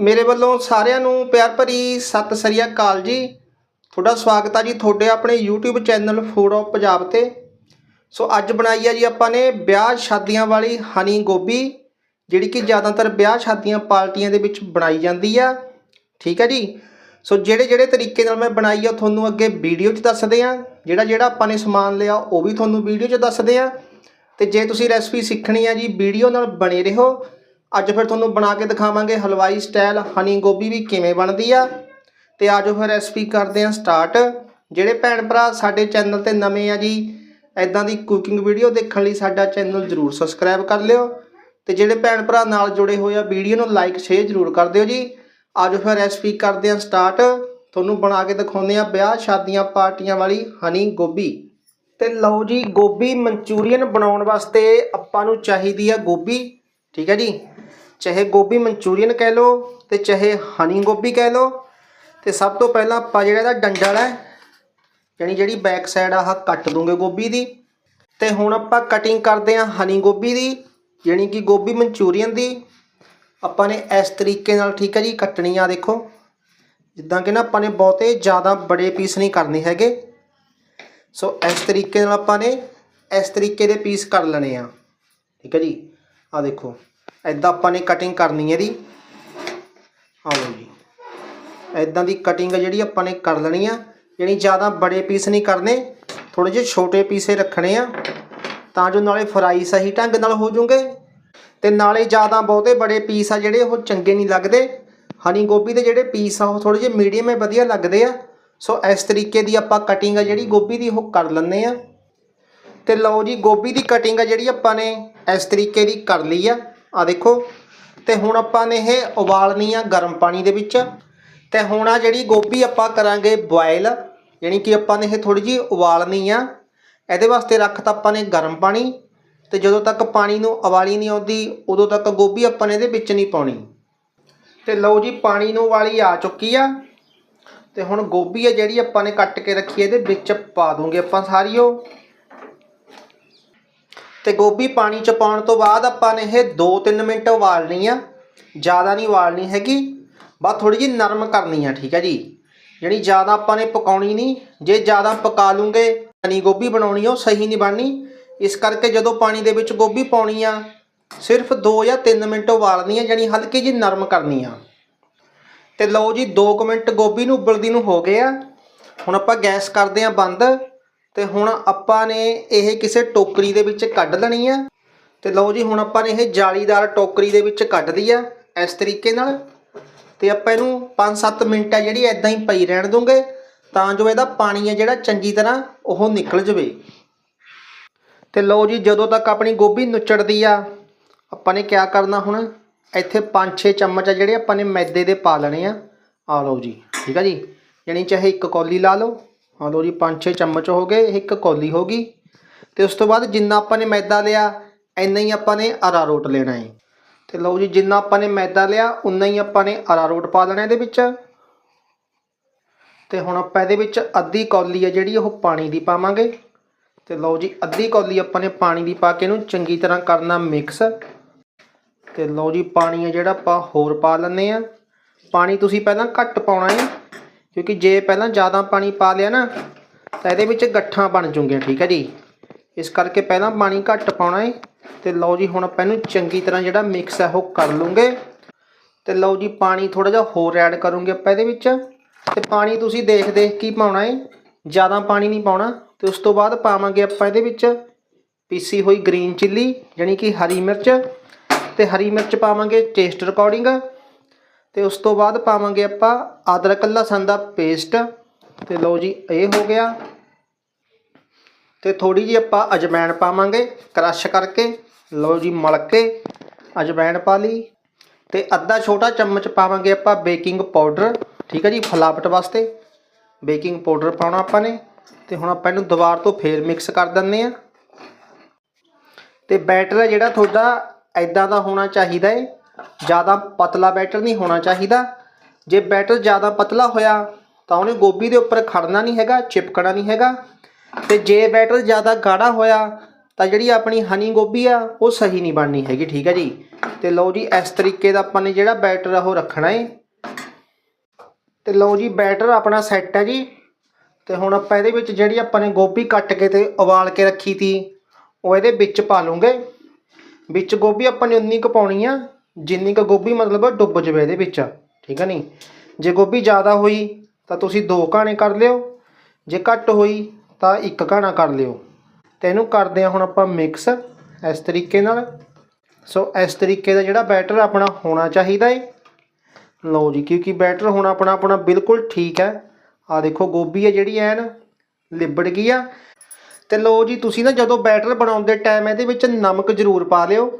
ਮੇਰੇ ਵੱਲੋਂ ਸਾਰਿਆਂ ਨੂੰ ਪਿਆਰ ਭਰੀ ਸਤਿ ਸ੍ਰੀ ਅਕਾਲ ਜੀ। ਤੁਹਾਡਾ ਸਵਾਗਤ ਆ ਜੀ ਤੁਹਾਡੇ ਆਪਣੇ YouTube channel food of Punjab ਤੇ। ਸੋ ਅੱਜ ਬਣਾਈ ਆ ਜੀ ਆਪਾਂ ਨੇ ਵਿਆਹ ਸ਼ਾਦੀਆਂ ਵਾਲੀ ਹਨੀ ਗੋਭੀ, ਜਿਹੜੀ ਕਿ ਜ਼ਿਆਦਾਤਰ ਵਿਆਹ ਸ਼ਾਦੀਆਂ ਪਾਰਟੀਆਂ ਦੇ ਵਿੱਚ ਬਣਾਈ ਜਾਂਦੀ ਆ। ਠੀਕ ਹੈ ਜੀ? ਸੋ ਜਿਹੜੇ ਜਿਹੜੇ ਤਰੀਕੇ ਨਾਲ ਮੈਂ ਬਣਾਈ ਆ, ਤੁਹਾਨੂੰ ਅੱਗੇ ਵੀਡੀਓ 'ਚ ਦੱਸਦੇ ਆ। ਜਿਹੜਾ ਜਿਹੜਾ ਆਪਾਂ ਨੇ ਸਮਾਨ ਲਿਆ, ਉਹ ਵੀ ਤੁਹਾਨੂੰ ਵੀਡੀਓ 'ਚ ਦੱਸਦੇ ਆ। ਤੇ ਜੇ ਤੁਸੀਂ ਰੈਸਪੀ ਸਿੱਖਣੀ ਆ ਜੀ, ਵੀਡੀਓ ਨਾਲ ਬਣੇ ਰਹੋ। ਅੱਜ ਫਿਰ ਤੁਹਾਨੂੰ ਬਣਾ ਕੇ ਦਿਖਾਵਾਂਗੇ ਹਲਵਾਈ ਸਟਾਈਲ ਹਨੀ ਗੋਭੀ ਵੀ ਕਿਵੇਂ ਬਣਦੀ ਆ। ਤੇ ਆਜੋ ਫਿਰ ਰੈਸਪੀ ਕਰਦੇ ਆ ਸਟਾਰਟ ਜਿਹੜੇ ਭੈਣ ਭਰਾ ਸਾਡੇ ਚੈਨਲ ਤੇ ਨਵੇਂ ਆ ਜੀ ਐਦਾਂ ਦੀ ਕੁਕਿੰਗ ਵੀਡੀਓ ਦੇਖਣ ਲਈ ਸਾਡਾ ਚੈਨਲ ਜਰੂਰ ਸਬਸਕ੍ਰਾਈਬ ਕਰ ਲਿਓ। ਤੇ ਜਿਹੜੇ ਭੈਣ ਭਰਾ ਨਾਲ ਜੁੜੇ ਹੋਏ ਆ ਵੀਡੀਓ ਨੂੰ ਲਾਈਕ ਸ਼ੇਅਰ ਜਰੂਰ ਕਰ ਦਿਓ ਜੀ। ਆਜੋ ਫਿਰ ਰੈਸਪੀ ਕਰਦੇ ਆ ਸਟਾਰਟ ਤੁਹਾਨੂੰ ਬਣਾ ਕੇ ਦਿਖਾਉਂਦੇ ਆ ਵਿਆਹ ਸ਼ਾਦੀਆਂ ਪਾਰਟੀਆਂ ਵਾਲੀ ਹਨੀ ਗੋਭੀ। ਤੇ ਲਓ ਜੀ, ਗੋਭੀ ਮਨਚੂਰੀਅਨ ਬਣਾਉਣ ਵਾਸਤੇ ਆਪਾਂ ਨੂੰ ਚਾਹੀਦੀ ਆ ਗੋਭੀ। ਠੀਕ ਹੈ ਜੀ? ਚਾਹੇ ਗੋਭੀ ਮਨਚੂਰੀਅਨ ਕਹਿ ਲਓ ਤੇ ਚਾਹੇ ਹਨੀ ਗੋਭੀ ਕਹਿ ਲਓ ਤੇ ਸਭ ਤੋਂ ਪਹਿਲਾਂ ਆਪਾਂ ਜਿਹੜਾ ਇਹਦਾ ਡੰਡਲ ਹੈ, ਯਾਨੀ ਜਿਹੜੀ ਬੈਕ ਸਾਈਡ ਆਹ ਕੱਟ ਦੂੰਗੇ ਗੋਭੀ ਦੀ। ਤੇ ਹੁਣ ਆਪਾਂ ਕਟਿੰਗ ਕਰਦੇ ਹਾਂ ਹਨੀ ਗੋਭੀ ਦੀ, ਯਾਨੀ ਕਿ ਗੋਭੀ ਮਨਚੂਰੀਅਨ ਦੀ। ਆਪਾਂ ਨੇ ਇਸ ਤਰੀਕੇ ਨਾਲ ਠੀਕ ਹੈ ਜੀ, ਕੱਟਣੀ ਆ ਦੇਖੋ। ਜਿੱਦਾਂ ਕਿ ਨਾ ਆਪਾਂ ਨੇ ਬਹੁਤੇ ਜ਼ਿਆਦਾ ਬੜੇ ਪੀਸ ਨਹੀਂ ਕਰਨੇ ਹੈਗੇ। ਸੋ ਇਸ ਤਰੀਕੇ ਨਾਲ ਆਪਾਂ ਨੇ ਇਸ ਤਰੀਕੇ ਦੇ ਪੀਸ ਕਰ ਲੈਣੇ ਆ। ਠੀਕ ਹੈ ਜੀ? ਆ ਦੇਖੋ। ਐਦਾਂ ਆਪਾਂ ਨੇ ਕਟਿੰਗ ਕਰਨੀ ਹੈ ਦੀ ਆ ਲਓ ਜੀ। ਐਦਾਂ ਦੀ ਕਟਿੰਗ ਜਿਹੜੀ ਆਪਾਂ ਨੇ ਕਰ ਲੈਣੀ ਆ, ਯਾਨੀ ਜ਼ਿਆਦਾ ਬੜੇ ਪੀਸ ਨਹੀਂ ਕਰਨੇ ਥੋੜੇ ਜਿਹੇ ਛੋਟੇ ਪੀਸੇ ਰੱਖਣੇ ਆ, ਤਾਂ ਜੋ ਨਾਲੇ ਫਰਾਈ ਸਹੀ ਢੰਗ ਨਾਲ ਹੋ ਜੂਗੇ ਤੇ ਨਾਲੇ ਜ਼ਿਆਦਾ ਬਹੁਤੇ ਬੜੇ ਪੀਸ ਆ ਜਿਹੜੇ ਉਹ ਚੰਗੇ ਨਹੀਂ ਲੱਗਦੇ। ਹਨੀ ਗੋਭੀ ਦੇ ਜਿਹੜੇ ਪੀਸ ਆ, ਉਹ ਥੋੜੇ ਜਿਹੇ ਮੀਡੀਅਮ ਹੈ ਵਧੀਆ ਲੱਗਦੇ ਆ। ਸੋ ਇਸ ਤਰੀਕੇ ਦੀ ਆਪਾਂ ਕਟਿੰਗ ਆ ਜਿਹੜੀ ਗੋਭੀ ਦੀ ਉਹ ਕਰ ਲੈਂਦੇ ਆ। ਤੇ ਲਓ ਜੀ, ਗੋਭੀ ਦੀ ਕਟਿੰਗ ਆ ਜਿਹੜੀ ਆਪਾਂ ਨੇ ਇਸ ਤਰੀਕੇ ਦੀ ਕਰ ਲਈ ਆ। ਆ ਦੇਖੋ, ਤੇ ਹੁਣ ਆਪਾਂ ਨੇ ਇਹ ਉਬਾਲਣੀ ਆ ਗਰਮ ਪਾਣੀ ਦੇ ਵਿੱਚ। ਤੇ ਹੁਣ ਆ ਜਿਹੜੀ ਗੋਭੀ ਆਪਾਂ ਕਰਾਂਗੇ ਬੋਇਲ ਯਾਨੀ ਕਿ ਆਪਾਂ ਨੇ ਇਹ ਥੋੜੀ ਜਿਹੀ ਉਬਾਲਣੀ ਆ। ਇਹਦੇ ਵਾਸਤੇ ਰੱਖਤਾ ਆਪਾਂ ਨੇ ਗਰਮ ਪਾਣੀ, ਤੇ ਜਦੋਂ ਤੱਕ ਪਾਣੀ ਨੂੰ ਉਬਾਲੀ ਨਹੀਂ ਆਉਂਦੀ, ਉਦੋਂ ਤੱਕ ਗੋਭੀ ਆਪਾਂ ਨੇ ਇਹਦੇ ਵਿੱਚ ਨਹੀਂ ਪਾਉਣੀ। ਤੇ ਲਓ ਜੀ, ਪਾਣੀ ਨੂੰ ਉਬਾਲੀ ਆ ਚੁੱਕੀ ਆ। ਤੇ ਹੁਣ ਗੋਭੀ ਆ ਜਿਹੜੀ ਆਪਾਂ ਨੇ ਕੱਟ ਕੇ ਰੱਖੀ ਇਹਦੇ ਵਿੱਚ ਪਾ ਦੂੰਗੇ ਆਪਾਂ ਸਾਰੀ ਉਹ ਤੇ ਗੋਭੀ ਪਾਣੀ ਚ ਪਾਉਣ ਤੋਂ ਬਾਅਦ ਆਪਾਂ ਨੇ ਇਹ 2-3 ਮਿੰਟ ਉਬਾਲਣੀ ਆ। ਜ਼ਿਆਦਾ ਨਹੀਂ ਉਬਾਲਣੀ ਹੈਗੀ, ਬਸ ਥੋੜੀ ਜਿਹੀ ਨਰਮ ਕਰਨੀ ਆ, ਠੀਕ ਹੈ ਜੀ। ਜਿਹੜੀ ਜ਼ਿਆਦਾ ਆਪਾਂ ਨੇ ਪਕਾਉਣੀ ਨਹੀਂ, ਜੇ ਜ਼ਿਆਦਾ ਪਕਾ ਲੂੰਗੇ ਹਨੀ ਗੋਭੀ ਬਣਾਉਣੀ ਉਹ ਸਹੀ ਨਹੀਂ ਬਣਨੀ। ਇਸ ਕਰਕੇ ਜਦੋਂ ਪਾਣੀ ਦੇ ਵਿੱਚ ਗੋਭੀ ਪਾਉਣੀ ਆ, ਸਿਰਫ 2 ਜਾਂ 3 ਮਿੰਟ ਉਬਾਲਣੀ ਆ ਜਾਨੀ ਹਲਕੀ ਜਿਹੀ ਨਰਮ ਕਰਨੀ ਆ। ਤੇ ਲਓ ਜੀ 2 ਮਿੰਟ ਗੋਭੀ ਨੂੰ ਉਬਲਦੀ ਨੂੰ ਹੋ ਗਏ ਆ। ਹੁਣ ਆਪਾਂ ਗੈਸ ਕਰਦੇ ਆ ਬੰਦ। ਤੇ ਹੁਣ ਆਪਾਂ ਨੇ ਇਹ ਕਿਸੇ ਟੋਕਰੀ ਦੇ ਵਿੱਚ ਕੱਢ ਲੈਣੀ ਆ। ਤੇ ਲਓ ਜੀ, ਹੁਣ ਆਪਾਂ ਨੇ ਇਹ ਜਾਲੀਦਾਰ ਟੋਕਰੀ ਦੇ ਵਿੱਚ ਕੱਢ ਲਈ ਆ, ਇਸ ਤਰੀਕੇ ਨਾਲ। ਤੇ ਆਪਾਂ ਇਹਨੂੰ 5-7 ਮਿੰਟ ਆ ਜਿਹੜੀ ਐਦਾਂ ਹੀ ਪਈ ਰਹਿਣ ਦੂੰਗੇ, ਤਾਂ ਜੋ ਇਹਦਾ ਪਾਣੀ ਹੈ ਜਿਹੜਾ ਚੰਗੀ ਤਰ੍ਹਾਂ ਉਹ ਨਿਕਲ ਜਵੇ। ਤੇ ਲਓ ਜੀ, ਜਦੋਂ ਤੱਕ ਆਪਣੀ ਗੋਭੀ ਨੁੱਚੜਦੀ ਆ, ਆਪਾਂ ਨੇ ਕਿਆ ਕਰਨਾ ਹੁਣ? ਇੱਥੇ 5-6 ਚਮਚ ਆ ਜਿਹੜੇ ਆਪਾਂ ਨੇ ਮੈਦੇ ਦੇ ਪਾ ਲੈਣੇ ਆ। ਆ ਲਓ ਜੀ, ਠੀਕ ਆ ਜੀ? ਯਾਨੀ ਚਾਹੇ ਇੱਕ ਕੌਲੀ ਲਾ ਲਓ। ਆ ਲਓ ਜੀ 5-6 ਚਮਚ ਹੋ ਗਏ, ਇੱਕ ਕੌਲੀ ਹੋ ਗਈ। ਤੇ ਉਸ ਤੋਂ ਬਾਅਦ ਜਿੰਨਾ ਆਪਾਂ ਨੇ ਮੈਦਾ ਲਿਆ, ਇੰਨਾ ਹੀ ਆਪਾਂ ਨੇ ਅਰਾਰੋਟ ਲੈਣਾ ਹੈ ਤੇ ਲਓ ਜੀ, ਜਿੰਨਾ ਆਪਾਂ ਨੇ ਮੈਦਾ ਲਿਆ ਉਨਾ ਹੀ ਆਪਾਂ ਨੇ ਅਰਾਰੋਟ ਪਾ ਲੈਣਾ ਇਹਦੇ ਵਿੱਚ। ਤੇ ਹੁਣ ਆਪਾਂ ਇਹਦੇ ਵਿੱਚ ਅੱਧੀ ਕੌਲੀ ਹੈ ਜਿਹੜੀ, ਉਹ ਪਾਣੀ ਦੀ ਪਾਵਾਂਗੇ। ਤੇ ਲਓ ਜੀ, ਅੱਧੀ ਕੌਲੀ ਆਪਾਂ ਨੇ ਪਾਣੀ ਦੀ ਪਾ ਕੇ ਇਹਨੂੰ ਚੰਗੀ ਤਰ੍ਹਾਂ ਕਰਨਾ ਮਿਕਸ। ਤੇ ਲਓ ਜੀ, ਪਾਣੀ ਹੈ ਜਿਹੜਾ ਆਪਾਂ ਹੋਰ ਪਾ ਲੈਂਦੇ ਆ। ਪਾਣੀ ਤੁਸੀਂ ਪਹਿਲਾਂ ਘੱਟ ਪਾਉਣਾ ਹੈ ਕਿਉਂਕਿ ਜੇ ਪਹਿਲਾਂ ਜ਼ਿਆਦਾ ਪਾਣੀ ਪਾ ਲਿਆ ਨਾ, ਤਾਂ ਇਹਦੇ ਵਿੱਚ ਗੱਠਾਂ ਬਣ ਜੂਗੀਆਂ, ਠੀਕ ਹੈ ਜੀ? ਇਸ ਕਰਕੇ ਪਹਿਲਾਂ ਪਾਣੀ ਘੱਟ ਪਾਉਣਾ ਹੈ ਤੇ ਲਓ ਜੀ ਹੁਣ ਆਪਾਂ ਇਹਨੂੰ ਚੰਗੀ ਤਰ੍ਹਾਂ ਜਿਹੜਾ ਮਿਕਸ ਹੈ ਉਹ ਕਰ ਲੂੰਗੇ। ਤੇ ਲਓ ਜੀ ਪਾਣੀ ਥੋੜਾ ਜਿਹਾ ਹੋਰ ਐਡ ਕਰੂੰਗੇ ਆਪਾਂ ਇਹਦੇ ਵਿੱਚ। ਤੇ ਪਾਣੀ ਤੁਸੀਂ ਦੇਖ ਦੇਖ ਕੀ ਪਾਉਣਾ ਹੈ ਜ਼ਿਆਦਾ ਪਾਣੀ ਨਹੀਂ ਪਾਉਣਾ। ਤੇ ਉਸ ਤੋਂ ਬਾਅਦ ਪਾਵਾਂਗੇ ਆਪਾਂ ਇਹਦੇ ਵਿੱਚ ਪੀਸੀ ਹੋਈ ਗ੍ਰੀਨ ਚਿੱਲੀ ਜਾਨੀ ਕਿ ਹਰੀ ਮਿਰਚ। ਤੇ ਹਰੀ ਮਿਰਚ ਪਾਵਾਂਗੇ ਟੇਸਟ ਰਿਕਾਰਡਿੰਗ ਤੇ ਉਸ ਤੋਂ ਬਾਅਦ ਪਾਵਾਂਗੇ ਆਪਾਂ ਅਦਰਕ ਲਸਣ ਦਾ ਪੇਸਟ ਤੇ ਲਓ ਜੀ, ਇਹ ਹੋ ਗਿਆ। ਤੇ ਥੋੜੀ ਜਿਹੀ ਆਪਾਂ ਅਜਵਾਇਣ ਪਾਵਾਂਗੇ, ਕ੍ਰਸ਼ ਕਰਕੇ, ਲਓ ਜੀ ਮਲ ਕੇ ਅਜਵਾਇਣ ਪਾ ਲਈ। ਤੇ ਅੱਧਾ ਛੋਟਾ ਚਮਚ ਪਾਵਾਂਗੇ ਆਪਾਂ ਬੇਕਿੰਗ ਪਾਊਡਰ, ਠੀਕ ਹੈ ਜੀ, ਫਲਾਵਟ ਵਾਸਤੇ। ਬੇਕਿੰਗ ਪਾਊਡਰ ਪਾਉਣਾ ਆਪਾਂ ਨੇ, ਤੇ ਹੁਣ ਆਪਾਂ ਇਹਨੂੰ ਦੁਬਾਰ ਤੋਂ ਫੇਰ ਮਿਕਸ ਕਰ ਦਿੰਦੇ ਆ ਤੇ ਬੈਟਰ ਹੈ ਜਿਹੜਾ ਤੁਹਾਡਾ ਐਦਾਂ ਦਾ ਹੋਣਾ ਚਾਹੀਦਾ ਹੈ। ਜ਼ਿਆਦਾ ਪਤਲਾ ਬੈਟਰ ਨਹੀਂ ਹੋਣਾ ਚਾਹੀਦਾ। ਜੇ ਬੈਟਰ ਜ਼ਿਆਦਾ ਪਤਲਾ ਹੋਇਆ ਤਾਂ ਉਹਨੇ ਗੋਭੀ ਦੇ ਉੱਪਰ ਖੜਨਾ ਨਹੀਂ ਹੈਗਾ, ਚਿਪਕਣਾ ਨਹੀਂ ਹੈਗਾ। ਤੇ ਜੇ ਬੈਟਰ ਜ਼ਿਆਦਾ ਗਾੜਾ ਹੋਇਆ ਤਾਂ ਜਿਹੜੀ ਆਪਣੀ ਹਨੀ ਗੋਭੀ ਆ, ਉਹ ਸਹੀ ਨਹੀਂ ਬਣਨੀ ਹੈਗੀ, ਠੀਕ ਹੈ ਜੀ? ਤੇ ਲਓ ਜੀ, ਇਸ ਤਰੀਕੇ ਦਾ ਆਪਾਂ ਨੇ ਜਿਹੜਾ ਬੈਟਰ ਆ, ਉਹ ਰੱਖਣਾ ਹੈ ਤੇ ਲਓ ਜੀ, ਬੈਟਰ ਆਪਣਾ ਸੈੱਟ ਹੈ ਜੀ। ਤੇ ਹੁਣ ਆਪਾਂ ਇਹਦੇ ਵਿੱਚ ਜਿਹੜੀ ਆਪਾਂ ਨੇ ਗੋਭੀ ਕੱਟ ਕੇ ਤੇ ਉਬਾਲ ਕੇ ਰੱਖੀ ਤੀ, ਉਹ ਇਹਦੇ ਵਿੱਚ ਪਾ ਲੂੰਗੇ। ਵਿੱਚ ਗੋਭੀ ਆਪਾਂ ਨੇ ਉਨੀ ਕੁ ਪਾਉਣੀ ਆ। ਜਿੰਨੀ ਕੁ ਗੋਭੀ ਮਤਲਬ ਡੁੱਬ ਜਵੇ ਇਹਦੇ ਵਿੱਚ, ਠੀਕ ਹੈ ਨਹੀਂ? ਜੇ ਗੋਭੀ ਜ਼ਿਆਦਾ ਹੋਈ ਤਾਂ ਤੁਸੀਂ ਦੋ ਘਾਣੇ ਕਰ ਲਿਓ, ਜੇ ਘੱਟ ਹੋਈ ਤਾਂ ਇੱਕ ਘਾਣਾ ਕਰ ਲਿਓ। ਤੇ ਇਹਨੂੰ ਕਰਦੇ ਆ ਹੁਣ ਆਪਾਂ ਮਿਕਸ ਇਸ ਤਰੀਕੇ ਨਾਲ। ਸੋ ਇਸ ਤਰੀਕੇ ਦਾ ਜਿਹੜਾ ਬੈਟਰ ਆਪਣਾ ਹੋਣਾ ਚਾਹੀਦਾ ਏ। ਲਓ ਜੀ, ਕਿਉਂਕਿ ਬੈਟਰ ਹੁਣ ਆਪਣਾ ਆਪਣਾ ਬਿਲਕੁਲ ਠੀਕ ਹੈ। ਆ ਦੇਖੋ, ਗੋਭੀ ਹੈ ਜਿਹੜੀ ਐਨ ਲਿਬੜ ਗਈ ਆ। ਤੇ ਲਓ ਜੀ, ਤੁਸੀਂ ਨਾ ਜਦੋਂ ਬੈਟਰ ਬਣਾਉਂਦੇ ਟਾਈਮ ਇਹਦੇ ਵਿੱਚ ਨਮਕ ਜ਼ਰੂਰ ਪਾ ਲਿਓ।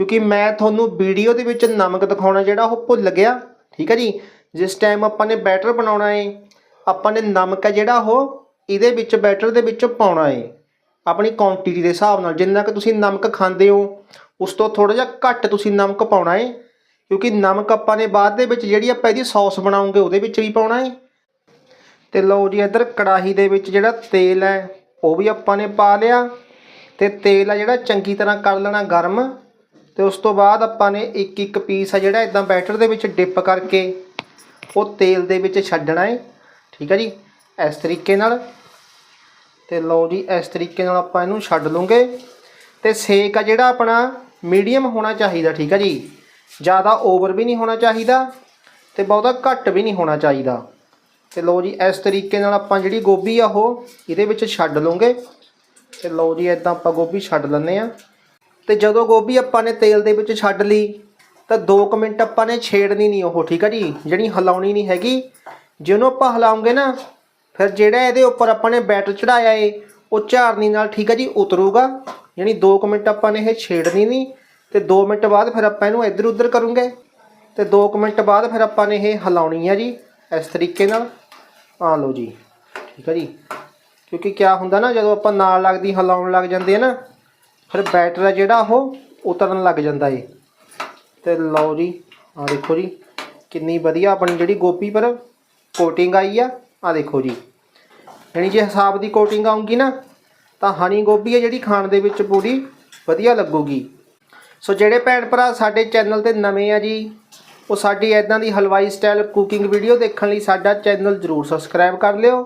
ਕਿਉਂਕਿ ਮੈਂ ਤੁਹਾਨੂੰ ਵੀਡੀਓ ਦੇ ਵਿੱਚ ਨਮਕ ਦਿਖਾਉਣਾ ਜਿਹੜਾ ਉਹ ਭੁੱਲ ਗਿਆ। ਠੀਕ ਹੈ ਜੀ? ਜਿਸ ਟਾਈਮ ਆਪਾਂ ਨੇ ਬੈਟਰ ਬਣਾਉਣਾ ਹੈ ਆਪਾਂ ਨੇ ਨਮਕ ਹੈ ਜਿਹੜਾ ਉਹ ਇਹਦੇ ਵਿੱਚ ਬੈਟਰ ਦੇ ਵਿੱਚ ਪਾਉਣਾ ਹੈ ਆਪਣੀ ਕੁਆਂਟੀਟੀ ਦੇ ਹਿਸਾਬ ਨਾਲ, ਜਿੰਨਾ ਕਿ ਤੁਸੀਂ ਨਮਕ ਖਾਂਦੇ ਹੋ, ਉਸ ਤੋਂ ਥੋੜਾ ਜਿਹਾ ਘੱਟ ਤੁਸੀਂ ਨਮਕ ਪਾਉਣਾ ਹੈ ਕਿਉਂਕਿ ਨਮਕ ਆਪਾਂ ਨੇ ਬਾਅਦ ਦੇ ਵਿੱਚ ਜਿਹੜੀ ਆਪਾਂ ਇਹਦੀ ਸੌਸ ਬਣਾਉਂਗੇ, ਉਹਦੇ ਵਿੱਚ ਵੀ ਪਾਉਣਾ ਹੈ ਤੇ ਲਓ ਜੀ, ਇੱਧਰ ਕੜਾਹੀ ਦੇ ਵਿੱਚ ਜਿਹੜਾ ਤੇਲ ਹੈ, ਉਹ ਵੀ ਆਪਾਂ ਨੇ ਪਾ ਲਿਆ। ਤੇ ਤੇਲ ਆ ਜਿਹੜਾ ਚੰਗੀ ਤਰ੍ਹਾਂ ਕਰ ਲੈਣਾ ਗਰਮ। ਤੇ ਉਸ ਤੋਂ ਬਾਅਦ ਆਪਾਂ ਨੇ ਇੱਕ ਇੱਕ ਪੀਸ ਆ ਜਿਹੜਾ ਇਦਾਂ ਬੈਟਰ ਦੇ ਵਿੱਚ ਡਿਪ ਕਰਕੇ ਉਹ ਤੇਲ ਦੇ ਵਿੱਚ ਛੱਡਣਾ ਹੈ ਠੀਕ ਹੈ ਜੀ? ਇਸ ਤਰੀਕੇ ਨਾਲ। ਤੇ ਲਓ ਜੀ, ਇਸ ਤਰੀਕੇ ਨਾਲ ਆਪਾਂ ਇਹਨੂੰ ਛੱਡ ਲੂੰਗੇ ਤੇ ਸੇਕ ਆ ਜਿਹੜਾ ਆਪਣਾ ਮੀਡੀਅਮ ਹੋਣਾ ਚਾਹੀਦਾ, ਠੀਕ ਹੈ ਜੀ? ਜ਼ਿਆਦਾ ਓਵਰ ਵੀ ਨਹੀਂ ਹੋਣਾ ਚਾਹੀਦਾ ਤੇ ਬਹੁਤਾ ਘੱਟ ਵੀ ਨਹੀਂ ਹੋਣਾ ਚਾਹੀਦਾ। ਤੇ ਲਓ ਜੀ, ਇਸ ਤਰੀਕੇ ਨਾਲ ਆਪਾਂ ਜਿਹੜੀ ਗੋਭੀ ਆ ਉਹ ਇਹਦੇ ਵਿੱਚ ਛੱਡ ਲਵਾਂਗੇ। ਤੇ ਲਓ ਜੀ ਇਦਾਂ ਆਪਾਂ ਗੋਭੀ ਛੱਡ ਲੈਂਦੇ ਆ ਤੇ ਜਦੋਂ ਗੋਭੀ ਆਪਾਂ ਨੇ ਤੇਲ ਦੇ ਵਿੱਚ ਛੱਡ ਲਈ, ਤਾਂ 2 ਮਿੰਟ ਆਪਾਂ ਨੇ ਛੇੜਨੀ ਨਹੀਂ ਉਹ, ਠੀਕ ਹੈ ਜੀ? ਜਿਹੜੀ ਹਿਲਾਉਣੀ ਨਹੀਂ ਹੈਗੀ। ਜਿਹਨੂੰ ਆਪਾਂ ਹਿਲਾਉਂਗੇ ਨਾ, ਫਿਰ ਜਿਹੜਾ ਇਹਦੇ ਉੱਪਰ ਆਪਾਂ ਨੇ ਬੈਟਰ ਚੜਾਇਆ ਏ, ਉਹ ਝਾਰਨੀ ਨਾਲ ਠੀਕ ਹੈ ਜੀ, ਉਤਰੂਗਾ। ਯਾਨੀ 2 ਮਿੰਟ ਆਪਾਂ ਨੇ ਇਹ ਛੇੜਨੀ ਨਹੀਂ, ਤੇ 2 ਮਿੰਟ ਬਾਅਦ ਫਿਰ ਆਪਾਂ ਇਹਨੂੰ ਇੱਧਰ ਉੱਧਰ ਕਰੂੰਗੇ। ਤੇ 2 ਮਿੰਟ ਬਾਅਦ ਫਿਰ ਆਪਾਂ ਨੇ ਇਹ ਹਿਲਾਉਣੀ ਆ ਜੀ, ਇਸ ਤਰੀਕੇ ਨਾਲ। ਆ ਲਓ ਜੀ, ਠੀਕ ਹੈ ਜੀ। ਕਿਉਂਕਿ ਕਿਆ ਹੁੰਦਾ ਨਾ, ਜਦੋਂ ਆਪਾਂ ਨਾਲ ਲੱਗਦੀ, ਹਿਲਾਉਣ ਲੱਗ ਜਾਂਦੇ ਆ ਨਾ ਫਿਰ ਬੈਟਰ ਆ ਜਿਹੜਾ ਉਹ ਉਤਰਨ ਲੱਗ ਜਾਂਦਾ ਏ। ਤੇ ਲਓ ਜੀ ਆ ਦੇਖੋ ਜੀ, ਕਿੰਨੀ ਵਧੀਆ ਆਪਣੀ ਜਿਹੜੀ ਗੋਭੀ ਪਰ ਕੋਟਿੰਗ ਆਈ ਆ ਆ ਦੇਖੋ ਜੀ। ਯਾਨੀ ਜੇ ਹਿਸਾਬ ਦੀ ਕੋਟਿੰਗ ਆਉਂਗੀ ਨਾ, ਤਾਂ ਹਨੀ ਗੋਭੀ ਹੈ ਜਿਹੜੀ ਖਾਣ ਦੇ ਵਿੱਚ ਪੂਰੀ ਵਧੀਆ ਲੱਗੂਗੀ। ਸੋ ਜਿਹੜੇ ਭੈਣ ਭਰਾ ਸਾਡੇ ਚੈਨਲ ਤੇ ਨਵੇਂ ਆ ਜੀ, ਉਹ ਸਾਡੀ ਐਦਾਂ ਦੀ ਹਲਵਾਈ ਸਟਾਈਲ ਕੁਕਿੰਗ ਵੀਡੀਓ ਦੇਖਣ ਲਈ ਸਾਡਾ ਚੈਨਲ ਜਰੂਰ ਸਬਸਕ੍ਰਾਈਬ ਕਰ ਲਿਓ।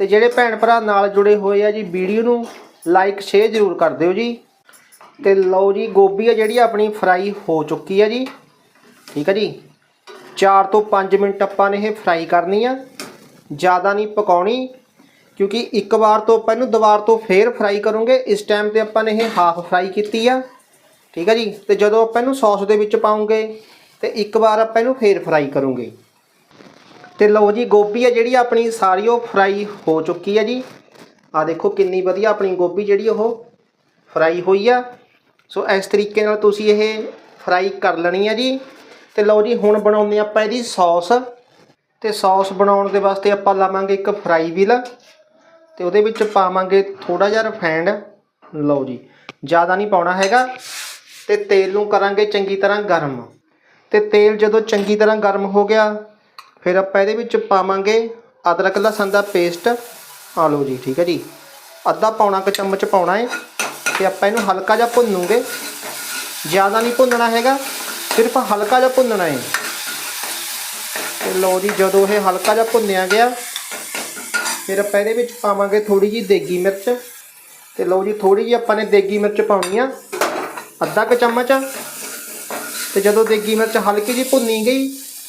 ਤੇ ਜਿਹੜੇ ਭੈਣ ਭਰਾ ਨਾਲ ਜੁੜੇ ਹੋਏ ਆ ਜੀ ਵੀਡੀਓ ਨੂੰ ਲਾਈਕ ਸ਼ੇਅਰ ਜਰੂਰ ਕਰ ਦਿਓ ਜੀ। ਤੇ ਲਓ ਜੀ, ਗੋਭੀ ਆ ਜਿਹੜੀ ਆਪਣੀ ਫਰਾਈ ਹੋ ਚੁੱਕੀ ਆ ਜੀ। ਠੀਕ ਆ ਜੀ। 4 ਤੋਂ 5 ਮਿੰਟ ਆਪਾਂ ਨੇ ਇਹ ਫਰਾਈ ਕਰਨੀ ਆ। ਜ਼ਿਆਦਾ ਨਹੀਂ ਪਕਾਉਣੀ, ਕਿਉਂਕਿ ਇੱਕ ਵਾਰ ਤੋਂ ਆਪਾਂ ਇਹਨੂੰ ਦੁਬਾਰ ਤੋਂ ਫੇਰ ਫਰਾਈ ਕਰੋਗੇ। ਇਸ ਟਾਈਮ ਤੇ ਆਪਾਂ ਨੇ ਇਹ ਹਾਫ ਫਰਾਈ ਕੀਤੀ ਆ। ਠੀਕ ਆ ਜੀ। ਤੇ ਜਦੋਂ ਆਪਾਂ ਇਹਨੂੰ ਸੌਸ ਦੇ ਵਿੱਚ ਪਾਉਂਗੇ, ਤੇ ਇੱਕ ਵਾਰ ਆਪਾਂ ਇਹਨੂੰ ਫੇਰ ਫਰਾਈ ਕਰੋਗੇ। ਤੇ ਲਓ ਜੀ, ਗੋਭੀ ਆ ਜਿਹੜੀ ਆਪਣੀ ਸਾਰੀ ਉਹ ਫਰਾਈ ਹੋ ਚੁੱਕੀ ਆ ਜੀ। ਆ ਦੇਖੋ ਕਿੰਨੀ ਵਧੀਆ ਆਪਣੀ ਗੋਭੀ ਜਿਹੜੀ ਉਹ ਫਰਾਈ ਹੋਈ ਆ। ਸੋ ਇਸ ਤਰੀਕੇ ਨਾਲ ਤੁਸੀਂ ਇਹ ਫਰਾਈ ਕਰ ਲੈਣੀ ਆ ਜੀ। ਤੇ ਲਓ ਜੀ, ਹੁਣ ਬਣਾਉਂਦੇ ਆਪਾਂ ਇਹਦੀ ਸੌਸ। ਤੇ ਸੌਸ ਬਣਾਉਣ ਦੇ ਵਾਸਤੇ ਆਪਾਂ ਲਾਵਾਂਗੇ ਇੱਕ ਫਰਾਈ ਵੀਲ। ਤੇ ਉਹਦੇ ਵਿੱਚ ਪਾਵਾਂਗੇ ਥੋੜਾ ਜਿਹਾ ਰਿਫਾਈਂਡ ਲਓ ਜੀ, ਜ਼ਿਆਦਾ ਨਹੀਂ ਪਾਉਣਾ ਹੈਗਾ। ਤੇ ਤੇਲ ਨੂੰ ਕਰਾਂਗੇ ਚੰਗੀ ਤਰ੍ਹਾਂ ਗਰਮ। ਤੇ ਤੇਲ ਜਦੋਂ ਚੰਗੀ ਤਰ੍ਹਾਂ ਗਰਮ ਹੋ ਗਿਆ, ਫਿਰ ਆਪਾਂ ਇਹਦੇ ਵਿੱਚ ਪਾਵਾਂਗੇ ਅਦਰਕ ਲਸਣ ਦਾ ਪੇਸਟ। ਆ ਲਓ ਜੀ, ਠੀਕ ਹੈ ਜੀ। ਅੱਧਾ ਪੌਣਾ ਕੁ ਚਮਚ ਪਾਉਣਾ ਹੈ ਤੇ ਆਪਾਂ ਇਹਨੂੰ ਹਲਕਾ ਜਿਹਾ ਭੁੰਨੂਗੇ। ਜ਼ਿਆਦਾ ਨਹੀਂ ਭੁੰਨਣਾ ਹੈਗਾ, ਸਿਰਫ ਹਲਕਾ ਜਿਹਾ ਭੁੰਨਣਾ ਹੈ ਤੇ ਲਓ ਜੀ, ਜਦੋਂ ਇਹ ਹਲਕਾ ਜਿਹਾ ਭੁੰਨਿਆ ਗਿਆ, ਫਿਰ ਆਪਾਂ ਇਹਦੇ ਵਿੱਚ ਪਾਵਾਂਗੇ ਥੋੜੀ ਜੀ ਦੇਗੀ ਮਿਰਚ। ਤੇ ਲਓ ਜੀ ਥੋੜੀ ਜੀ ਆਪਾਂ ਨੇ ਦੇਗੀ ਮਿਰਚ ਪਾਉਣੀ ਆ, ਅੱਧਾ ਕੁ ਚਮਚ। ਤੇ ਜਦੋਂ ਦੇਗੀ ਮਿਰਚ ਹਲਕੀ ਜੀ ਭੁੰਨੀ ਗਈ,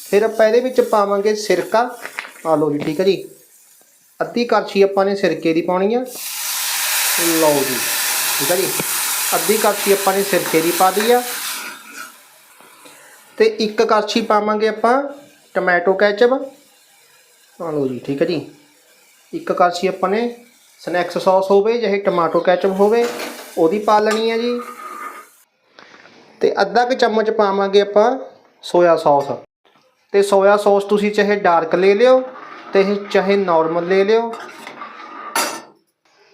ਫਿਰ ਆਪਾਂ ਇਹਦੇ ਵਿੱਚ ਪਾਵਾਂਗੇ ਸਿਰਕਾ। ਆ ਲਓ ਜੀ, ਠੀਕ ਹੈ ਜੀ। ਅੱਧੀ ਕੜਛੀ ਆਪਾਂ ਨੇ ਸਿਰਕੇ ਦੀ ਪਾਉਣੀ ਆ। ਲਓ ਜੀ, ਠੀਕ ਹੈ ਜੀ। ਅੱਧੀ ਕੜਛੀ ਆਪਾਂ ਨੇ ਸਿਰਕੇ ਦੀ ਪਾ ਦੀ ਆ। ਤੇ ਇੱਕ ਕੜਛੀ ਪਾਵਾਂਗੇ ਆਪਾਂ ਟੋਮੈਟੋ ਕੈਚਪ ਆ ਲਓ ਜੀ, ਠੀਕ ਹੈ ਜੀ। ਇੱਕ ਕੜਛੀ ਆਪਾਂ ਨੇ ਸਨੈਕਸ ਸੌਸ ਹੋਵੇ ਚਾਹੇ ਟਮਾਟੋ ਕੈਚਪ ਹੋਵੇ, ਉਹਦੀ ਪਾ ਲੈਣੀ ਹੈ ਜੀ। ਤੇ ਅੱਧਾ ਕੁ ਚਮਚ ਪਾਵਾਂਗੇ ਆਪਾਂ ਸੋਇਆ ਸੌਸ। ਤੇ ਸੋਇਆ ਸੌਸ ਤੁਸੀਂ ਚਾਹੇ ਡਾਰਕ ਲੈ ਲਿਓ ਤੇ ਇਹ ਚਾਹੇ ਨਾਰਮਲ ਲੈ ਲਿਓ।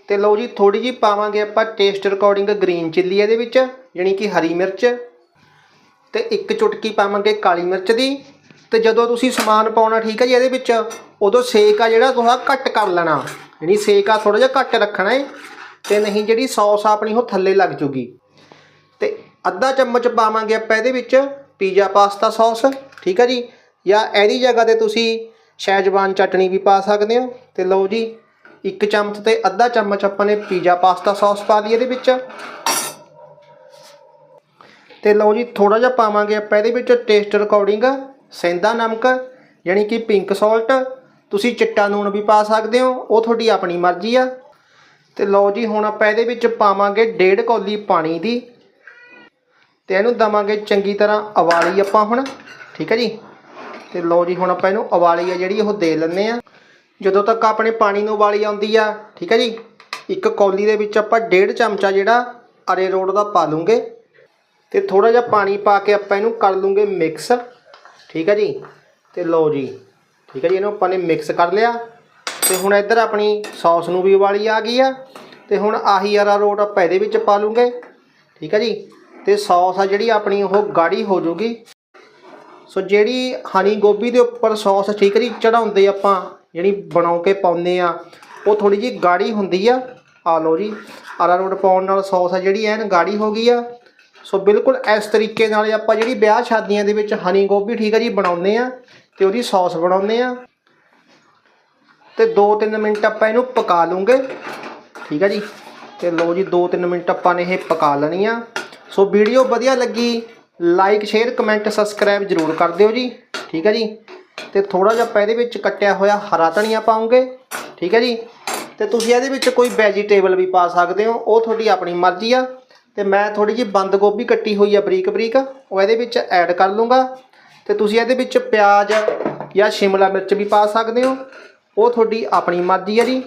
ਤੇ ਲਓ ਜੀ ਥੋੜੀ ਜੀ ਪਾਵਾਂਗੇ ਆਪਾਂ ਟੇਸਟ ਅਕੋਰਡਿੰਗ ਗ੍ਰੀਨ ਚਿੱਲੀ ਇਹਦੇ ਵਿੱਚ ਯਾਨੀ ਕਿ ਹਰੀ ਮਿਰਚ। ਤੇ ਇੱਕ ਚੁਟਕੀ ਪਾਵਾਂਗੇ ਕਾਲੀ ਮਿਰਚ ਦੀ। ਤੇ ਜਦੋਂ ਤੁਸੀਂ ਸਮਾਨ ਪਾਉਣਾ ਠੀਕ ਹੈ ਜੀ ਇਹਦੇ ਵਿੱਚ, ਉਦੋਂ ਸੇਕ ਆ ਜਿਹੜਾ ਥੋੜਾ ਘੱਟ ਕਰ ਲੈਣਾ। ਯਾਨੀ ਸੇਕ ਆ ਥੋੜਾ ਜਿਹਾ ਘੱਟ ਰੱਖਣਾ ਹੈ ਤੇ ਨਹੀਂ ਜਿਹੜੀ ਸੌਸ ਆਪਣੀ ਉਹ ਥੱਲੇ ਲੱਗ ਜੂਗੀ। ਤੇ ਅੱਧਾ ਚਮਚ ਪਾਵਾਂਗੇ ਆਪਾਂ ਇਹਦੇ ਵਿੱਚ ਪੀਜ਼ਾ ਪਾਸਤਾ ਸੌਸ ਠੀਕ ਹੈ ਜੀ? ਜਾਂ ਇਹਦੀ ਜਗ੍ਹਾ ਤੇ ਤੁਸੀਂ ਸ਼ੈਜਵਾਨ ਚਟਣੀ ਵੀ ਪਾ ਸਕਦੇ ਹੋ। ਤੇ ਲਓ ਜੀ, ਇੱਕ ਚਮਚ ਤੇ ਅੱਧਾ ਚਮਚ ਆਪਾਂ ਨੇ ਪੀਜ਼ਾ ਪਾਸਤਾ ਸੌਸ ਪਾ ਲਈ ਇਹਦੇ ਵਿੱਚ। ਤੇ ਲਓ ਜੀ ਥੋੜਾ ਜਿਹਾ ਪਾਵਾਂਗੇ ਆਪਾਂ ਇਹਦੇ ਵਿੱਚ ਟੇਸਟ ਅਕੋਰਡਿੰਗ ਸੈਂਦਾ ਨਮਕ ਯਾਨੀ ਕਿ ਪਿੰਕ ਸਾਲਟ ਤੁਸੀਂ ਚਿੱਟਾ ਲੂਣ ਵੀ ਪਾ ਸਕਦੇ ਹੋ, ਉਹ ਤੁਹਾਡੀ ਆਪਣੀ ਮਰਜ਼ੀ ਆ। ਤੇ ਲਓ ਜੀ, ਹੁਣ ਆਪਾਂ ਇਹਦੇ ਵਿੱਚ ਪਾਵਾਂਗੇ ਡੇਢ ਕੌਲੀ ਪਾਣੀ ਦੀ। ਤੇ ਇਹਨੂੰ ਦਵਾਂਗੇ ਚੰਗੀ ਤਰ੍ਹਾਂ ਉਬਾਲੀ ਆਪਾਂ ਹੁਣ, ਠੀਕ ਹੈ ਜੀ। ਤੇ ਲਓ ਜੀ, ਹੁਣ ਆਪਾਂ ਇਹਨੂੰ ਉਬਾਲੀ ਆ ਜਿਹੜੀ ਉਹ ਦੇ ਲੈਂਦੇ ਆ। ਜਦੋਂ ਤੱਕ ਆਪਣੇ ਪਾਣੀ ਨੂੰ ਉਬਾਲੀ ਆਉਂਦੀ ਆ, ਠੀਕ ਹੈ ਜੀ? ਇੱਕ ਕੌਲੀ ਦੇ ਵਿੱਚ ਆਪਾਂ ਡੇਢ ਚਮਚਾ ਜਿਹੜਾ ਅਰੇ ਰੋਡ ਦਾ ਪਾ ਲੂੰਗੇ। ਤੇ ਥੋੜਾ ਜਿਹਾ ਪਾਣੀ ਪਾ ਕੇ ਆਪਾਂ ਇਹਨੂੰ ਕਰ ਲੂੰਗੇ ਮਿਕਸ ਠੀਕ ਹੈ ਜੀ? ਤੇ ਲਓ ਜੀ, ਠੀਕ ਹੈ ਜੀ, ਇਹਨੂੰ ਆਪਾਂ ਨੇ ਮਿਕਸ ਕਰ ਲਿਆ। ਤੇ ਹੁਣ ਇੱਧਰ ਆਪਣੀ ਸੌਸ ਨੂੰ ਵੀ ਉਬਾਲੀ ਆ ਗਈ ਆ। ਤੇ ਹੁਣ ਆਹੀ ਅਰਾ ਰੋਟ ਆਪਾਂ ਇਹਦੇ ਵਿੱਚ ਪਾ ਲੂੰਗੇ, ਠੀਕ ਹੈ ਜੀ? ਤੇ ਸੌਸ ਆ ਜਿਹੜੀ ਆਪਣੀ ਉਹ ਗਾੜੀ ਹੋ ਜੂਗੀ। ਸੋ ਜਿਹੜੀ ਹਨੀ ਗੋਭੀ ਦੇ ਉੱਪਰ ਸੌਸ ਠੀਕ ਹੈ ਜੀ, ਚੜਾਉਂਦੇ ਆਪਾਂ ਜਿਹੜੀ ਬਣਾਉ ਕੇ ਪਾਉਂਦੇ ਆ ਉਹ ਥੋੜੀ ਜੀ ਗਾੜੀ ਹੁੰਦੀ ਆ ਆ ਲਓ ਜੀ ਅਰਾਰੋਟ ਪਾਉਣ ਨਾਲ ਸੌਸ ਆ ਜਿਹੜੀ ਐਨ ਗਾੜੀ ਹੋ ਗਈ ਆ। ਸੋ ਬਿਲਕੁਲ ਇਸ ਤਰੀਕੇ ਨਾਲ ਆਪਾਂ ਜਿਹੜੀ ਵਿਆਹ ਸ਼ਾਦੀਆਂ ਦੇ ਵਿੱਚ ਹਨੀ ਗੋਭੀ ਠੀਕ ਆ ਜੀ, ਬਣਾਉਂਦੇ ਆ ਤੇ ਉਹਦੀ ਸੌਸ ਬਣਾਉਂਦੇ ਆ ਤੇ 2-3 ਮਿੰਟ ਆਪਾਂ ਇਹਨੂੰ ਪਕਾ ਲੂੰਗੇ, ਠੀਕ ਹੈ ਜੀ, ਤੇ ਲਓ ਜੀ 2-3 ਮਿੰਟ ਆਪਾਂ ਨੇ ਇਹ ਪਕਾ ਲੈਣੀ ਆ। ਸੋ ਵੀਡੀਓ ਵਧੀਆ ਲੱਗੀ ਲਾਈਕ ਸ਼ੇਅਰ ਕਮੈਂਟ ਸਬਸਕ੍ਰਾਈਬ ਜਰੂਰ ਕਰ ਦਿਓ ਜੀ। ਠੀਕ ਹੈ ਜੀ? ਤੇ ਥੋੜਾ ਜਿਹਾ ਆਪਾਂ ਇਹਦੇ ਵਿੱਚ ਕੱਟਿਆ ਹੋਇਆ ਹਰਾ ਧਨੀਆ ਪਾਉਂਗੇ। ਠੀਕ ਹੈ ਜੀ? ਤੇ ਤੁਸੀਂ ਇਹਦੇ ਵਿੱਚ ਕੋਈ ਵੈਜੀਟੇਬਲ ਵੀ ਪਾ ਸਕਦੇ ਹੋ। ਉਹ ਤੁਹਾਡੀ ਆਪਣੀ ਮਰਜ਼ੀ ਆ। ਤੇ ਮੈਂ ਥੋੜੀ ਜਿਹੀ ਬੰਦ ਗੋਭੀ ਕੱਟੀ ਹੋਈ ਆ ਬਰੀਕ ਬਰੀਕ। ਉਹ ਇਹਦੇ ਵਿੱਚ ਐਡ ਕਰ ਲੂੰਗਾ। ਤੇ ਤੁਸੀਂ ਇਹਦੇ ਵਿੱਚ ਪਿਆਜ਼ ਜਾਂ ਸ਼ਿਮਲਾ ਮਿਰਚ ਵੀ ਪਾ ਸਕਦੇ ਹੋ। ਉਹ ਤੁਹਾਡੀ ਆਪਣੀ ਮਰਜ਼ੀ ਆ ਜੀ।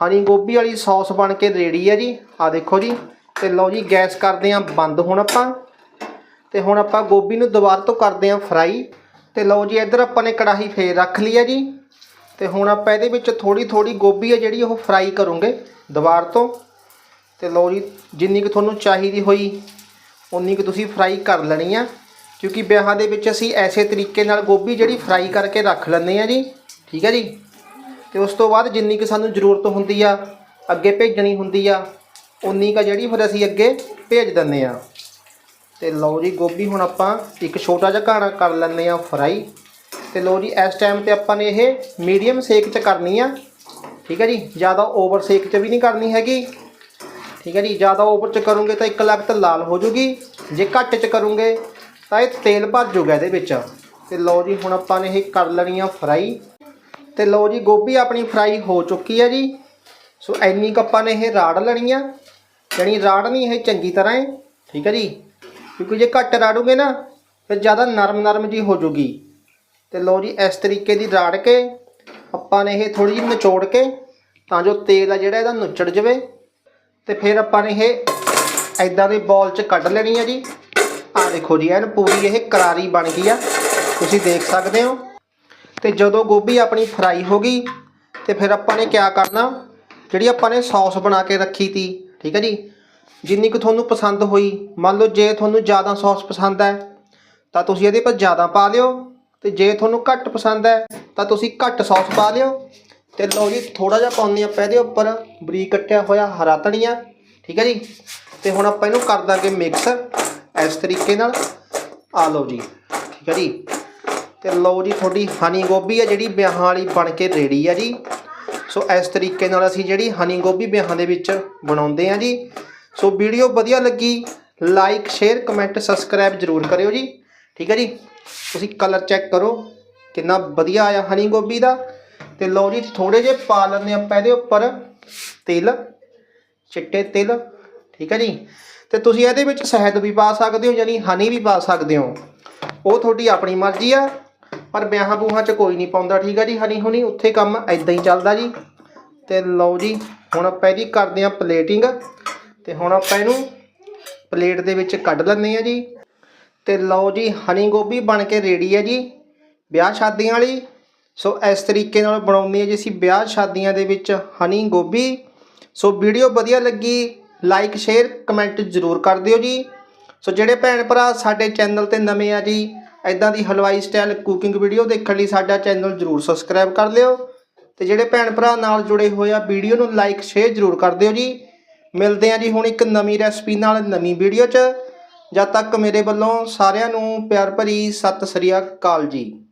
ਹਨੀ ਗੋਭੀ ਵਾਲੀ ਸੌਸ ਬਣ ਕੇ ਰੈਡੀ ਹੈ ਜੀ। ਆ ਦੇਖੋ ਜੀ। ਤੇ ਲਓ ਜੀ, ਗੈਸ ਕਰਦੇ ਆਂ ਬੰਦ ਹੁਣ ਆਪਾਂ। ਤੇ ਹੁਣ ਆਪਾਂ ਗੋਭੀ ਨੂੰ ਦੁਬਾਰਾ ਤੋਂ ਕਰਦੇ ਆਂ ਫਰਾਈ। ਤੇ ਲਓ ਜੀ, ਇੱਧਰ ਆਪਾਂ ਨੇ ਕੜਾਹੀ ਫੇਰ ਰੱਖ ਲਈ ਹੈ ਜੀ। ਤੇ ਹੁਣ ਆਪਾਂ ਇਹਦੇ ਵਿੱਚ ਥੋੜੀ ਥੋੜੀ ਗੋਭੀ ਹੈ ਜਿਹੜੀ ਉਹ ਫਰਾਈ ਕਰੂੰਗੇ ਦੁਬਾਰਾ ਤੋਂ। ਤੇ ਲਓ ਜੀ, ਜਿੰਨੀ ਕੁ ਤੁਹਾਨੂੰ ਚਾਹੀਦੀ ਹੋਈ ਉਨੀ ਕੁ ਤੁਸੀਂ ਫਰਾਈ ਕਰ ਲੈਣੀ ਆ। ਕਿਉਂਕਿ ਵਿਆਹਾਂ ਦੇ ਵਿੱਚ ਅਸੀਂ ਐਸੇ ਤਰੀਕੇ ਨਾਲ ਗੋਭੀ ਜਿਹੜੀ ਫਰਾਈ ਕਰਕੇ ਰੱਖ ਲੈਂਦੇ ਆ ਜੀ। ਠੀਕ ਹੈ ਜੀ? ਤੇ ਉਸ ਤੋਂ ਬਾਅਦ ਜਿੰਨੀ ਕੁ ਸਾਨੂੰ ਜ਼ਰੂਰਤ ਹੁੰਦੀ ਆ, ਅੱਗੇ ਭੇਜਣੀ ਹੁੰਦੀ ਆ ਉਨੀ ਕੁ ਜਿਹੜੀ ਫਿਰ ਅਸੀਂ ਅੱਗੇ ਭੇਜ ਦਿੰਦੇ ਆ। ਤੇ ਲਓ ਜੀ ਗੋਭੀ ਹੁਣ ਆਪਾਂ ਇੱਕ ਛੋਟਾ ਜਿਹਾ ਘਾਣਾ ਕਰ ਲੈਂਦੇ ਆ ਫਰਾਈ ਤੇ ਲਓ ਜੀ ਇਸ ਟਾਈਮ ਤੇ ਆਪਾਂ ਨੇ ਇਹ ਮੀਡੀਅਮ ਸੇਕ 'ਚ ਕਰਨੀ ਆ। ਠੀਕ ਹੈ ਜੀ, ਜ਼ਿਆਦਾ ਓਵਰ ਸੇਕ 'ਚ ਵੀ ਨਹੀਂ ਕਰਨੀ ਹੈਗੀ। ਠੀਕ ਹੈ ਜੀ, ਜ਼ਿਆਦਾ ਓਵਰ 'ਚ ਕਰੋਗੇ ਤਾਂ ਇੱਕ ਲਗਤ ਲਾਲ ਹੋ ਜੂਗੀ। ਜੇ ਘੱਟ 'ਚ ਕਰੋਗੇ ਤਾਂ ਇਹ ਤੇਲ ਭਰ ਜੂਗਾ ਇਹਦੇ ਵਿੱਚ। ਤੇ ਲਓ ਜੀ ਹੁਣ ਆਪਾਂ ਨੇ ਇਹ ਕਰ ਲੈਣੀ ਆ ਫਰਾਈ ਤੇ ਲਓ ਜੀ ਗੋਭੀ ਆਪਣੀ ਫਰਾਈ ਹੋ ਚੁੱਕੀ ਹੈ ਜੀ। ਸੋ ਐਨੀ ਕੁ ਆਪਾਂ ਨੇ ਇਹ ਰਾੜ ਲੈਣੀ ਆ। ਜਾਣੀ ਰਾੜਨੀ ਇਹ ਚੰਗੀ ਤਰ੍ਹਾਂ ਹੈ। ਠੀਕ ਹੈ ਜੀ ਕਿਉਂਕਿ ਜੇ ਘੱਟ ਰਾੜੋਗੇ ਨਾ, ਫਿਰ ਜ਼ਿਆਦਾ ਨਰਮ ਨਰਮ ਜੀ ਹੋ ਜੂਗੀ। ਤੇ ਲਓ ਜੀ, ਇਸ ਤਰੀਕੇ ਦੀ ਰਾੜ ਕੇ ਆਪਾਂ ਨੇ ਇਹ ਥੋੜੀ ਜਿਹੀ ਨਿਚੋੜ ਕੇ ਤਾਂ ਜੋ ਤੇਲ ਆ ਜਿਹੜਾ ਇਹਦਾ ਨੁੱਚੜ ਜਵੇ। ਤੇ ਫਿਰ ਆਪਾਂ ਨੇ ਇਹ ਐਦਾਂ ਦੇ ਬੋਲ 'ਚ ਕੱਢ ਲੈਣੀ ਆ ਜੀ। ਆਹ ਦੇਖੋ ਜੀ ਐਨ ਪੂਰੀ ਇਹ ਕਰਾਰੀ ਬਣ ਗਈ ਆ। ਤੁਸੀਂ ਦੇਖ ਸਕਦੇ ਹੋ। ਤੇ ਜਦੋਂ ਗੋਭੀ ਆਪਣੀ ਫਰਾਈ ਹੋ ਗਈ, ਤੇ ਫਿਰ ਆਪਾਂ ਨੇ ਕਿਆ ਕਰਨਾ, ਜਿਹੜੀ ਆਪਾਂ ਨੇ ਸੌਸ ਬਣਾ ਕੇ ਰੱਖੀ ਤੀ, ਠੀਕ ਹੈ ਜੀ ਜਿੰਨੀ ਕੁ ਤੁਹਾਨੂੰ ਪਸੰਦ ਹੋਈ, ਮੰਨ ਲਓ ਜੇ ਤੁਹਾਨੂੰ ਜ਼ਿਆਦਾ ਸੌਸ ਪਸੰਦ ਹੈ, ਤਾਂ ਤੁਸੀਂ ਇਹਦੇ ਪਰ ਜ਼ਿਆਦਾ ਪਾ ਲਿਓ, ਤੇ ਜੇ ਤੁਹਾਨੂੰ ਘੱਟ ਪਸੰਦ ਹੈ, ਤਾਂ ਤੁਸੀਂ ਘੱਟ ਸੌਸ ਪਾ ਲਿਓ, ਤੇ ਲਓ ਜੀ ਥੋੜਾ ਜਿਹਾ ਪਾਉਂਦੇ ਆਪਾਂ ਇਹਦੇ ਉੱਪਰ, ਬਰੀਕ ਕੱਟਿਆ ਹੋਇਆ ਹਰਾ ਧਨੀਆ, ਠੀਕ ਹੈ ਜੀ, ਤੇ ਹੁਣ ਆਪਾਂ ਇਹਨੂੰ ਕਰ ਦਾਂਗੇ ਮਿਕਸ ਇਸ ਤਰੀਕੇ ਨਾਲ ਆ ਲਓ ਜੀ, ਠੀਕ ਹੈ ਜੀ, ਤੇ ਲਓ ਜੀ ਤੁਹਾਡੀ ਹਨੀ ਗੋਭੀ ਆ ਜਿਹੜੀ ਵਿਆਹਾਂ ਵਾਲੀ ਬਣ ਕੇ ਰੈਡੀ ਆ ਜੀ, ਸੋ ਇਸ ਤਰੀਕੇ ਨਾਲ ਅਸੀਂ ਜਿਹੜੀ ਹਨੀ ਗੋਭੀ ਵਿਆਹਾਂ ਦੇ ਵਿੱਚ ਬਣਾਉਂਦੇ ਆ ਜੀ ਸੋ ਵੀਡੀਓ ਵਧੀਆ ਲੱਗੀ ਲਾਈਕ ਸ਼ੇਅਰ ਕਮੈਂਟ ਸਬਸਕ੍ਰਾਈਬ ਜਰੂਰ ਕਰਿਓ ਜੀ। ਠੀਕ ਹੈ ਜੀ? ਤੁਸੀਂ ਕਲਰ ਚੈੱਕ ਕਰੋ, ਕਿੰਨਾ ਵਧੀਆ ਆਇਆ ਹਨੀ ਗੋਭੀ ਦਾ। ਤੇ ਲਓ ਜੀ ਥੋੜੇ ਜਿਹੇ ਪਾ ਲੈਂਦੇ ਆਪਾਂ ਇਹਦੇ ਉੱਪਰ ਤਿਲ, ਚਿੱਟੇ ਤਿਲ। ਠੀਕ ਹੈ ਜੀ? ਤੇ ਤੁਸੀਂ ਇਹਦੇ ਵਿੱਚ ਸ਼ਹਿਦ ਵੀ ਪਾ ਸਕਦੇ ਹੋ, ਯਾਨੀ ਹਨੀ ਵੀ ਪਾ ਸਕਦੇ ਹੋ। ਉਹ ਤੁਹਾਡੀ ਆਪਣੀ ਮਰਜ਼ੀ ਆ, ਪਰ ਵਿਆਹਾਂ ਬੂਹਾਂ 'ਚ ਕੋਈ ਨਹੀਂ ਪਾਉਂਦਾ, ਠੀਕ ਹੈ ਜੀ ਹਨੀ ਹੁਣੀ? ਉੱਥੇ ਕੰਮ ਐਦਾਂ ਹੀ ਚੱਲਦਾ ਜੀ। ਤੇ ਲਓ ਜੀ, ਹੁਣ ਆਪਾਂ ਇਹਦੀ ਕਰਦੇ ਆ ਪਲੇਟਿੰਗ ਤੇ ਹੁਣ ਆਪਾਂ ਇਹਨੂੰ ਪਲੇਟ ਦੇ ਵਿੱਚ ਕੱਢ ਲੈਂਦੇ ਆ ਜੀ। ਤੇ ਲਓ ਜੀ ਹਨੀ ਗੋਭੀ ਬਣ ਕੇ ਰੈਡੀ ਹੈ ਜੀ ਵਿਆਹ ਸ਼ਾਦੀਆਂ ਵਾਲੀ। ਸੋ ਇਸ ਤਰੀਕੇ ਨਾਲ ਬਣਾਉਂਦੇ ਆ ਜੀ ਅਸੀਂ ਵਿਆਹ ਸ਼ਾਦੀਆਂ ਦੇ ਵਿੱਚ ਹਨੀ ਗੋਭੀ। ਸੋ ਵੀਡੀਓ ਵਧੀਆ ਲੱਗੀ ਲਾਈਕ ਸ਼ੇਅਰ ਕਮੈਂਟ ਜ਼ਰੂਰ ਕਰ ਦਿਓ ਜੀ। ਸੋ ਜਿਹੜੇ ਭੈਣ ਭਰਾ ਸਾਡੇ ਚੈਨਲ ਤੇ ਨਵੇਂ ਆ ਜੀ ਐਦਾਂ ਦੀ ਹਲਵਾਈ ਸਟਾਈਲ ਕੁਕਿੰਗ ਵੀਡੀਓ ਦੇਖਣ ਲਈ ਸਾਡਾ ਚੈਨਲ ਜ਼ਰੂਰ ਸਬਸਕ੍ਰਾਈਬ ਕਰ ਲਿਓ। ਤੇ ਜਿਹੜੇ ਭੈਣ ਭਰਾ ਨਾਲ ਜੁੜੇ ਹੋਏ ਆ, ਵੀਡੀਓ ਨੂੰ ਲਾਈਕ ਸ਼ੇਅਰ ਜ਼ਰੂਰ ਕਰ ਦਿਓ ਜੀ। ਮਿਲਦੇ ਆ ਜੀ ਹੁਣ ਇੱਕ ਨਵੀਂ ਰੈਸਪੀ ਨਾਲ ਨਵੀਂ ਵੀਡੀਓ 'ਚ। ਜਦ ਤੱਕ ਮੇਰੇ ਵੱਲੋਂ ਸਾਰਿਆਂ ਨੂੰ ਪਿਆਰ ਭਰੀ ਸਤਿ ਸ੍ਰੀ ਅਕਾਲ ਜੀ।